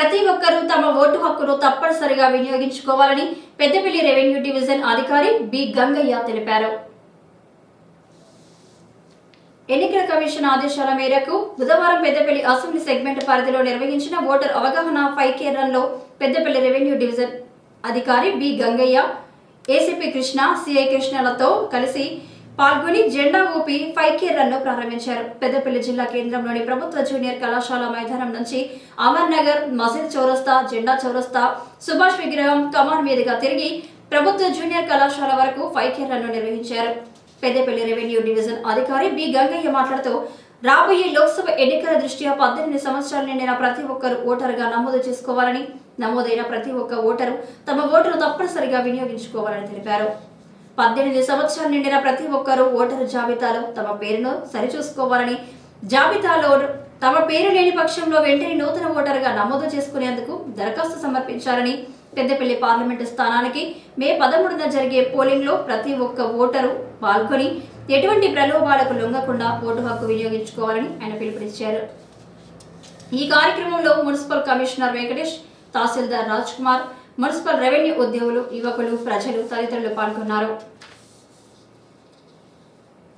ప్రతి ఒక్కరూ తమ ఓటు హక్కును తప్పనిసరిగా వినియోగించుకోవాలని పెద్దపల్లి రెవెన్యూ డివిజన్ అధికారి బి గంగయ్య తెలిపారు. ఎన్నికల కమిషన్ ఆదేశాల మేరకు బుధవారం పెద్దపల్లి అసెంబ్లీ సెగ్మెంట్ పరిధిలో నిర్వహించిన ఓటర్ అవగాహన ఫైవ్ కే రన్లో పెద్దపల్లి రెవెన్యూ డివిజన్ అధికారి B Gangaiah ACP Krishna CI కృష్ణలతో కలిసి పాల్గొని జెండా ఊపి ఫైవ్ కే రన్ను ప్రారంభించారు. పెద్దపల్లి జిల్లా కేంద్రంలోని ప్రభుత్వ జూనియర్ కళాశాల మైదానం నుంచి అమర్ నగర్ మసీద్ చౌరస్తా జెండా చౌరస్తా సుభాష్ విగ్రహం కమాన్ మీదుగా తిరిగి ప్రభుత్వ జూనియర్ కళాశాల వరకు ఫైవ్ కే రన్ నిర్వహించారు. పెద్దపల్లి రెవెన్యూ డివిజన్ అధికారి బి గంగయ్య మాట్లాడుతూ రాబోయే లోక్సభ ఎన్నికల దృష్ట్యా పద్దెనిమిది సంవత్సరాలు నిండిన ప్రతి ఒక్కరు ఓటరుగా నమోదు చేసుకోవాలని నమోదైన ప్రతి ఒక్క ఓటరు తమ ఓటును తప్పనిసరిగా వినియోగించుకోవాలని తెలిపారు. పద్దెనిమిది సంవత్సరాలు నిండిన ప్రతి ఒక్కరూ ఓటరు జాబితాలో తమ పేరును సరిచూసుకోవాలని జాబితాలో తమ పేరు లేని పక్షంలో వెంటనే నూతన ఓటరుగా నమోదు చేసుకునేందుకు దరఖాస్తు సమర్పించాలని పెద్దపల్లి పార్లమెంటు స్థానానికి మే పదమూడున జరిగే పోలింగ్లో ప్రతి ఒక్క ఓటరు పాల్గొని ఎటువంటి ప్రలోభాలకు లొంగకుండా ఓటు హక్కు వినియోగించుకోవాలని ఆయన పిలుపునిచ్చారు. ఈ కార్యక్రమంలో municipal commissioner Venkatesh tahsildar Raj Kumar municipal revenue ఉద్యోగులు యువకులు ప్రజలు తదితరులు పాల్గొన్నారు.